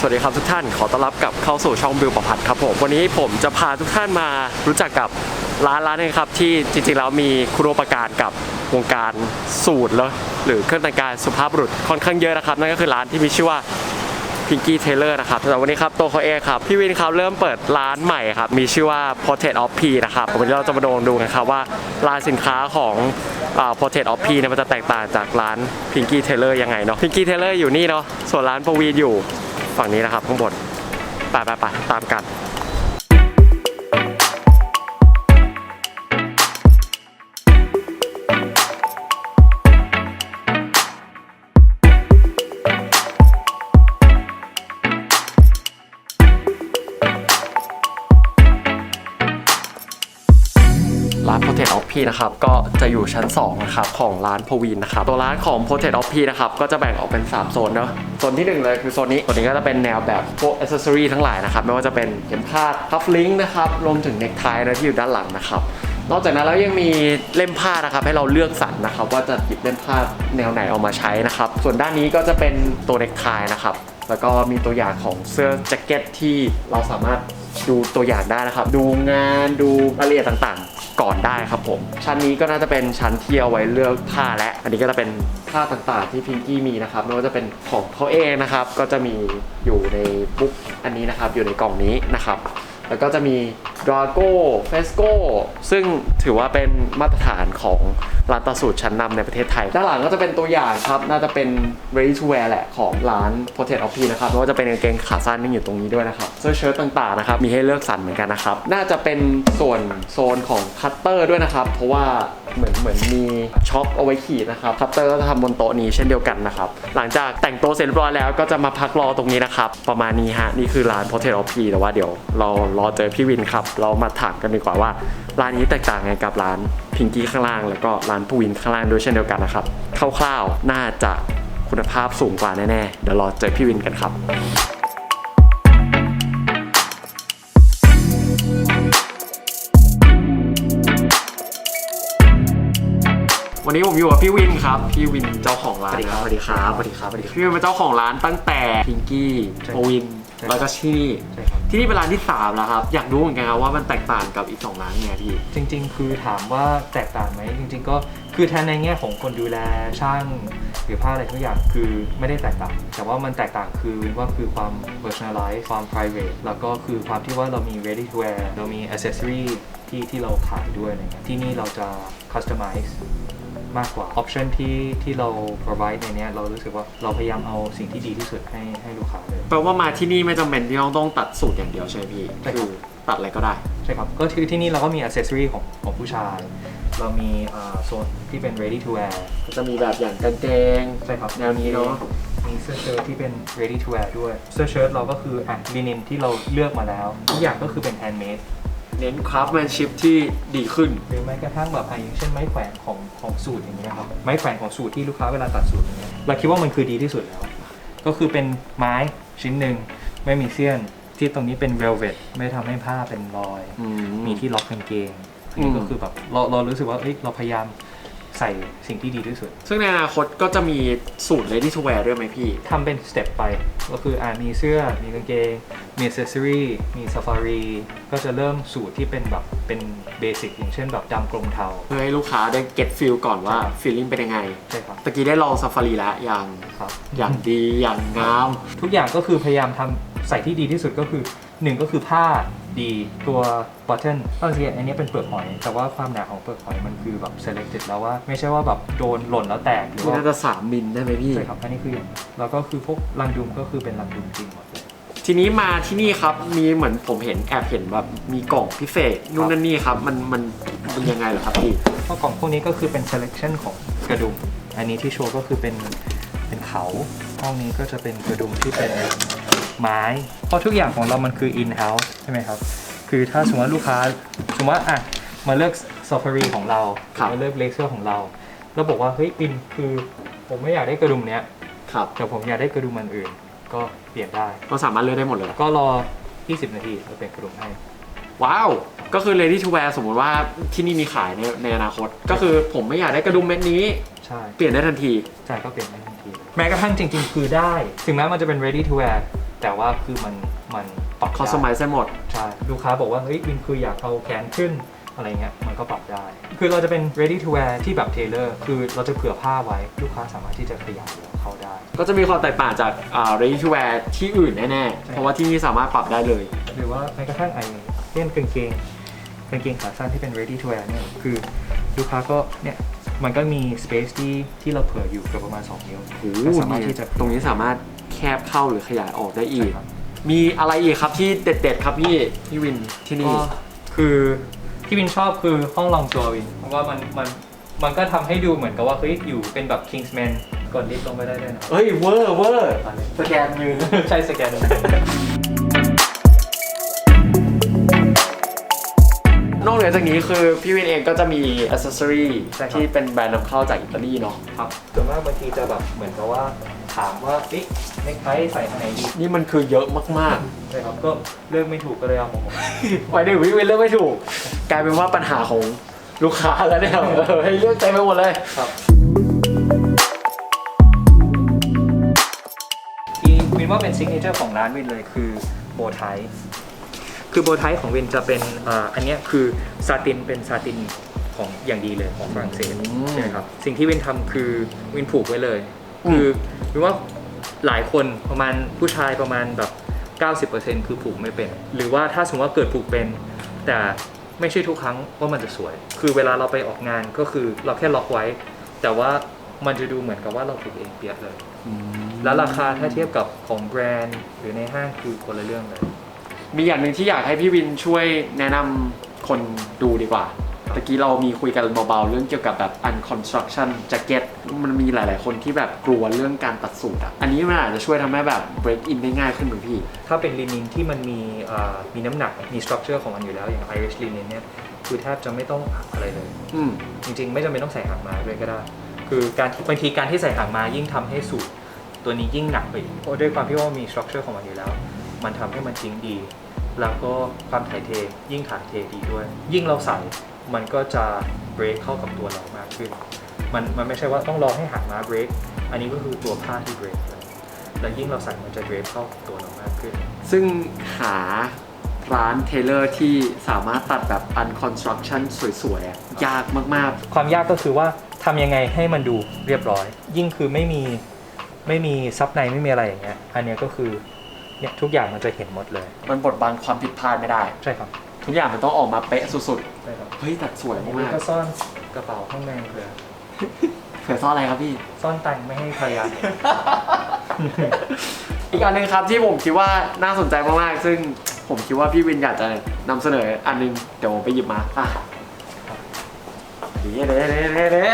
สวัสดีครับทุกท่านขอต้อนรับกลับเข้าสู่ช่องบิวประพัฒน์ครับผมวันนี้ผมจะพาทุกท่านมารู้จักกับร้านร้านหนึงครับที่จริงๆแล้วมีคุณอุปการกับวงการสูตรแล้วหรือเครื่องแต่งกายสุภาพบุรุษค่อนข้างเยอะนะครับ นั่นก็คือร้านที่มีชื่อว่าพิงกี้เทเลอร์นะครับแต่วันนี้ครับตัวเขาเองครับพี่วินครับเริ่มเปิดร้านใหม่ครับมีชื่อว่า Portrait of P นะครับวันนี้เราจะมาดูดูกันครับว่าร้านสินค้าของอ่า Portrait of P เนี่ยมันจะแตกต่างจากร้าน Pinky Tailor ยังไงเนาะ Pinky Tailor อยู่นี่เนาะส่วนร้านปวีนอยู่ ฝั่งนี้นะครับข้างบนไปไปไปตามกันร้าน Portrait of P นะครับก็จะอยู่ชั้น2นะครับของร้านพวีนนะครับตัวร้านของ Portrait of P นะครับก็จะแบ่งออกเป็น 3 โซนเนาะโซนที่ 1 เลยคือโซนนี้โซนนี้ก็จะเป็นแนวแบบพวกอ c เซอรี่ทั้งหลายนะครับไม่ว่าจะเป็นเข็มขัดคัฟลิงนะครับรวมถึงเน็กไทนะที่อยู่ด้านหลังนะครับนอกจากนั้นแล้วยังมีเล่มผ้านะครับให้เราเลือกสรรนะครับ ว่าจะหยิบเล่มผ้าแนวไหนเอามาใช้นะครับ ส่วนด้านนี้ก็จะเป็นตัวเน็กไทนะครับ แล้วก็มีตัวอย่างของเสื้อแจ็คเก็ตที่เราสามารถดูตัวอย่างได้นะครับ ดูงานดูรายละเอียดต่างๆ ก่อนได้ครับผม ชั้นนี้ก็น่าจะเป็นชั้นที่เอาไว้เลือกผ้าและ อันนี้ก็จะเป็นผ้าต่างๆ ที่พิงกี้มีนะครับไม่ว่าจะเป็นของเขาเองนะครับ ก็จะมีอยู่ในบุ๊กอันนี้นะครับ อยู่ในกล่องนี้นะครับ แล้วก็จะมี d r a g o f e s c o ซึ่งถือว่าเป็นมาตรฐานของร้านตัดสูตรชั้นนำในประเทศไทย ด้านหลังก็จะเป็นตัวอย่างครับ น่าจะเป็น ready to wear แหละของร้าน p o t r a i t of P นะครับไม่ว่าจะเป็นกางเกงขาสั้นที่อยู่ตรงนี้ด้วยนะครับ เสื้อเชิ้ตต่างๆนะครับ มีให้เลือกสรรเหมือนกันนะครับ น่าจะเป็นส่วนโซนของคัตเตอร์ด้วยนะครับ เพราะว่าเหมือนเหมือนมีช็อคเอาไว้ขีดนะครับคัตเตอร์ก็จะทำบนโต๊ะนี้เช่นเดียวกันนะครับ หลังจากแต่งตัวเสร็จเรียบร้อยแล้วก็จะมาพักรอตรงนี้นะครับ ประมาณนี้ฮะ นี่คือร้าน p o t r a i t of P แต่ว่าเดี๋ยวเรารอเจอพี่วินครับเรามาถามกันดีกว่าว่าร้านนี้แตกต่างไงกับร้านพิงกี้ข้างล่าง แล้วก็ร้านผู้วินข้างล่างด้วยเช่นเดียวกันนะครับคร่าวๆน่าจะคุณภาพสูงกว่าแน่ๆเดี๋ยวรอเจอพี่วินกันครับวันนี้ผมอยู่กับพี่วินครับ พี่วินเจ้าของร้านสวัสดีครับสวัสดีครับสวัสดีครับสวัสดีครับพี่วินเป็นเจ้าของร้านตั้งแต่พิงกี้ใช่โอวิน ใช่แล้วก็ที่นี่ใช่ครับ ที่นี่เป็นร้านที่สามแล้วครับ อยากรู้เหมือนกันครับว่ามันแตกต่างกับอีกสองร้านไงพี่ จริงๆ คือถามว่าแตกต่างไหมจริง ๆ ก็คือแทนในแง่ของคนดูแลช่างหรือผ้าอะไรทุกอย่างคือไม่ได้แตกต่าง แต่ว่ามันแตกต่างคือว่าคือความ personalize ความ private แล้วก็คือความที่ว่าเรามี ready to wear เรามี accessory ที่ที่เราขายด้วยอะไรเงี้ยที่นี่เราจะ customize มากกว่า option ที่ที่เรา provide ในเนี้ยเรารู้สึกว่าเราพยายามเอาสิ่งที่ดีที่สุดให้ให้ลูกค้าเลย แปลว่ามาที่นี่ไม่จำเป็นที่ต้องต้องตัดสูตรอย่างเดียวใช่ไหมพี่ใช่ครับ คือตัดอะไรก็ได้ ใช่ครับ ก็คือที่นี่เราก็มีอ c เซ s s o r y ของของผู้ชาย เรามีอ่าโซนที่เป็น ready to wear ก็จะมีแบบอย่างกางเกง ใช่ครับแนวนี้เนอะ มีเสื้อเชิ้ตที่เป็น ready to wear ด้วย เสื้อเชิ้ตเราก็คืออะลินินที่เราเลือกมาแล้ว ทุกอย่างก็คือเป็น handmade เน้นคราฟแมนชิพที่ดีขึ้น หรือแม้กระทั่งแบบอะอย่างเช่นไม้แขวนของของสูตรอย่างเงี้ยครับไม้แขวนของสูตรที่ลูกค้าเวลาตัดสูตรอย่างเงี้ยเราคิดว่ามันคือดีที่สุดแล้ว ก็คือเป็นไม้ชิ้นหนึ่งไม่มีเสี้ยนที่ตรงนี้เป็น velvet ไม่ทำให้ผ้าเป็นรอย มีที่ล็อกกางเกงอันนี้ก็อืมคือแบบเราเรารู้สึกว่าเอ้ยเราพยายาม ใส่สิ่งที่ดีที่สุด ซึ่งในอนาคตก็จะมีสูตร ready to wear ด้วยไหมพี่ ทำเป็นสเต็ปไป ก็คืออ่ามีเสื้อ มีกางเกง มีอ c เซ s ซอรีมีซ a ฟารี ก็จะเริ่มสูตรที่เป็นแบบเป็นเบสิกอย่างเช่นแบบดำกลมเทา เพื่อให้ลูกค้าได้ get feel ก่อนว่า feeling เป็นยังไง ใช่ครับ ตะกี้ได้ลองซาฟารีแล้วอย่างครับ อย่างดีอย่างงาม ทุกอย่างก็คือพยายามทำใส่ที่ดีที่สุดก็คือหนึ่งก็คือผ้า ดีตัวบัตเทิลบางทีอันนี้เป็นเปลือกหอย แต่ว่าความหนาของเปลือกหอยมันคือแบบ selected แล้วว่าไม่ใช่ว่าแบบโดนหล่นแล้วแตกหรือที่ว่าน่าจะ3มิลได้ไหมพี่ ใช่ครับอันนี้คืออย่างแล้วก็คือพวกรังดุมก็คือเป็นรังดุมจริงหมดเลยทีนี้มาที่นี่ครับ มีเหมือนผมเห็นแอบเห็นแบบมีกล่องพิเศษนู่นนั่นนี่ครับ มันมันมันยังไงเหรอครับพี่ เพราะกล่องพวกนี้ก็คือเป็น selection ของกระดุม อันนี้ที่โชว์ก็คือเป็นเป็นเขาห้องนี้ก็จะเป็นกระดุมที่เป็น ไม้ เพราะทุกอย่างของเรามันคือ in house ใช่ไหมครับ คือถ้าสมมติว่าลูกค้าสมมติว่าอะมาเลือก safari ของเราครับมาเลือกเลเซอร์ของเรา แล้วบอกว่าเฮ้ยปินคือผมไม่อยากได้กระดุมเนี้ยครับแต่ผมอยากได้กระดุมอันอื่น ก็เปลี่ยนได้ ก็สามารถเลือกได้หมดเลย ก็รอ 20 นาทีเราเปลี่ยนกระดุมให้ ว้าว ก็คือ ready to wear สมมุติว่าที่นี่มีขายในในอนาคต ก็คือผมไม่อยากได้กระดุมเม็ดนี้ ใช่ เปลี่ยนได้ทันที ใช่ก็เปลี่ยนได้ทันที แม้กระทั่งจริงๆ คือได้ ถึงแม้มันจะเป็น ready to wear แต่ว่าคือมันมันปรับเขาได้สมัยได้หมด ใช่ลูกค้าบอกว่าเฮ้ยวินคืออยากเอาแขนขึ้นอะไรเงี้ยมันก็ปรับได้ คือเราจะเป็น ready to wear ที่แบบ tailor คือเราจะเผื่อผ้าไว้ ลูกค้าสามารถที่จะขยายเขาได้ ก็จะมีความแตกต่างจากอ่า ready to wear ที่อื่นแน่ๆ เพราะว่าที่นี่สามารถปรับได้เลย หรือว่าแม้กระทั่งไอ้เล่นกางเกงกางเกงขาสั้นที่เป็น ready to wear เนี่ยคือลูกค้าก็เนี่ยมันก็มี space ที่ที่เราเผื่ออยู่เกือบประมาณ 2 นิ้วโอ้โหก็สามารถที่จะตรงนี้สามารถ แคบเข้าหรือขยายออกได้อีกใช่ครับมีอะไรอีกครับที่เด็ดๆครับพี่พี่วินที่นี่ ก็คือที่วินชอบคือห้องลองตัววิน เพราะว่ามันมันมันก็ทำให้ดูเหมือนกับว่าเฮ้ยอยู่เป็นแบบ Kingsman กดลิฟต์ลงไปได้ด้วยนะเฮ้ยเวอร์เวอร์สแกนมือ ใช่สแกน นอกเหนือจากนี้คือพี่วินเองก็จะมี accessory ใช่ครับ ที่เป็นแบรนด์นำเข้าจากอิตาลีเนาะ ครับส่วนมากบางทีจะแบบเหมือนกับว่า ถามว่าเอ๊ะเน็กไทใส่อันไหนดีนี่มันคือเยอะมากใช่ครับก็เลือกไม่ถูกก็เลยเอามาหมดๆไปหนึ่งพี่วินเลือกไม่ถูก กลายเป็นว่าปัญหาของลูกค้าแล้วเนี่ยเออให้เลือกเต็มไปหมดเลย ครับที่วินว่าเป็นซิกเนเจอร์ของร้านวินเลยคือโบไทคือโบไทของวินจะเป็นอ่าอันเนี้ยคือซาตินเป็นซาตินของอย่างดีเลยของฝรั่งเศสอืม ใช่ไหมครับสิ่งที่วินทำคือวินผูกไว้เลยอืม คือวินว่าหลายคนประมาณผู้ชายประมาณแบบ 90%คือผูกไม่เป็น หรือว่าถ้าสมมติว่าเกิดผูกเป็น แต่ไม่ใช่ทุกครั้งว่ามันจะสวย คือเวลาเราไปออกงานก็คือเราแค่ล็อกไว้ แต่ว่ามันจะดูเหมือนกับว่าเราผูกเองเปียกเลย แล้วราคาถ้าเทียบกับของแบรนด์ หรือในห้างคือคนละเรื่องเลย มีอย่างหนึ่งที่อยากให้พี่วินช่วยแนะนำคนดูดีกว่า ตะกี้เรามีคุยกันเบาๆ เรื่องเกี่ยวกับแบบ unconstruction jacket มันมีหลายๆ คนที่แบบกลัวเรื่องการตัดสูตรอะ อันนี้มันอาจจะช่วยทำให้แบบ break in ได้ง่ายขึ้นไหมพี่ ถ้าเป็นลินินที่มันมีอ่ามีน้ำหนักมีสตรัคเจอร์ของมันอยู่แล้วอย่าง Irish linen เนี่ยคือแทบจะไม่ต้องอักอะไรเลย อืม จริงๆ ไม่จำเป็นต้องใส่หางม้าด้วยก็ได้ คือการบางทีการที่ใส่หางม้ายิ่งทำให้สูตรตัวนี้ยิ่งหนักไปอีกเพราะด้วยความที่ว่ามีสตรัคเจอร์ของมันอยู่แล้ว มันทำให้มันทิ้งดี แล้วก็ความถ่ายเทยิ่งถ่ายเทดีด้วย ยิ่งเราใส่ มันก็จะเบรกเข้ากับตัวเรามากขึ้น มันมันไม่ใช่ว่าต้องรอให้หางม้าเบรกอันนี้ก็คือตัวผ้าที่เบรกเลยแล้วยิ่งเราใส่มันจะเบรกเข้ากับตัวเรามากขึ้น ซึ่งหาร้านเทเลอร์ที่สามารถตัดแบบ unconstruction สวยๆอะยากมากความยากก็คือว่าทำยังไงให้มันดูเรียบร้อย ยิ่งคือไม่มีไม่มีซับในไม่มีอะไรอย่างเงี้ยอันเนี้ยก็คือเนี่ยทุกอย่างมันจะเห็นหมดเลยๆมันบดบังความผิดพลาดไม่ได้ ใช่ครับ ทุกอย่างมันต้องออกมาเป๊ะสุดใช่ครับๆเฮ้ยตัดสวยอันนี้มากก็ซ่อนกระเป๋าข้างในเผื่อๆเผื่อซ่อนอะไรครับพี่ ซ่อนตังค์ไม่ให้ภรรยาเห็น อีกอันหนึงครับที่ผมคิดว่าน่าสนใจมากๆ ซึ่งผมคิดว่าพี่วินอยากจะนำเสนออันหนึงเดี๋ยวผมไปหยิบมาอะเด้เด้เด้เด้เด้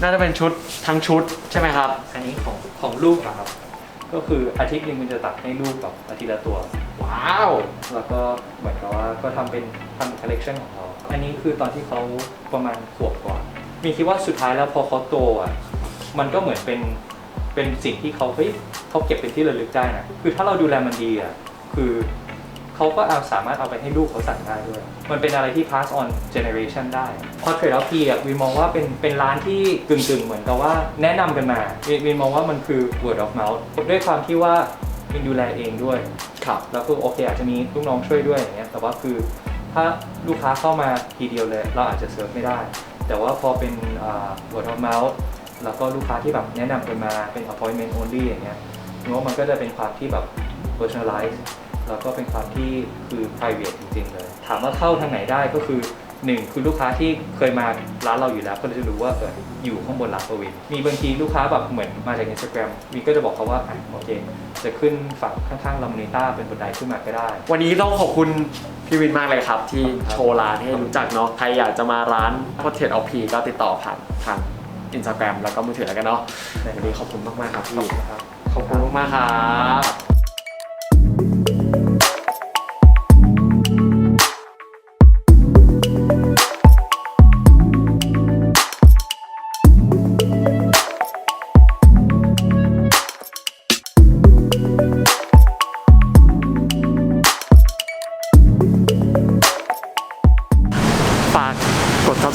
น่าจะเป็นชุดทั้งชุดใช่ไหมครับ อันนี้ของของลูกอะครับ ก็คืออาทิตย์หนึงมันจะตัดให้ลูกแบบอาทิตย์ละตัว ว้าว แล้วก็เหมือนกับว่าก็ทำเป็นทำเป็นคอลเลกชันของเขาอันนี้คือตอนที่เขาประมาณขวบกว่า มีคิดว่าสุดท้ายแล้วพอเขาโตอะ มันก็เหมือนเป็นเป็นสิ่งที่เขาเฮ้ยเขาเก็บเป็นที่ระลึกได้นะ คือถ้าเราดูแลมันดีอะ คือ เขาก็เอาสามารถเอาไปให้ลูกเขาใส่ได้ด้วย มันเป็นอะไรที่ pass on generation ได้ พอเทรด of พีอะวินมองว่าเป็นเป็นร้านที่กึ่งๆ เหมือนกับว่าแนะนำกันมาวินวินมองว่ามันคือ word of mouth ด้วยความที่ว่าวินดูแลเองด้วย ครับ แล้วคือโอเคอาจจะมีลูกน้องช่วยด้วยอย่างเงี้ยแต่ว่าคือถ้าลูกค้าเข้ามาทีเดียวเลย เราอาจจะเซิร์ฟไม่ได้ แต่ว่าพอเป็นอ่า word of mouth แล้วก็ลูกค้าที่แบบแนะนำกันมาเป็น appointment only อย่างเงี้ยนึกว่ามันก็จะเป็นความที่แบบ personalize แล้วก็เป็นความที่คือ private จริงๆเลย ถามว่าเข้าทางไหนได้ก็คือหนึ่งคือลูกค้าที่เคยมาร้านเราอยู่แล้วก็จะรู้ว่าเอออยู่ข้างบนร้านประวินมีบางทีลูกค้าแบบเหมือนมาจาก Instagram วินก็จะบอกเขาว่าอะโอเคจะขึ้นฝั่งข้างๆลามูนิต้าเป็นบันไดขึ้นมาก็ได้ วันนี้ต้องขอบคุณพี่วินมากเลยครับ ที่ครับโชว์ร้านให้รู้จักเนาะใครอยากจะมาร้าน Portrait of P ก็ติดต่อผ่านทาง Instagram แล้วก็มือถือแล้วกันเนาะวันนี้ขอบคุณมากๆครับขพี่อบคุณครับขอบคุณมากๆครับ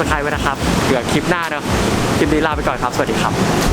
subscribe ไว้นะครับเผื่อคลิปหน้าเนาะคลิปนี้ลาไปก่อนครับ สวัสดีครับ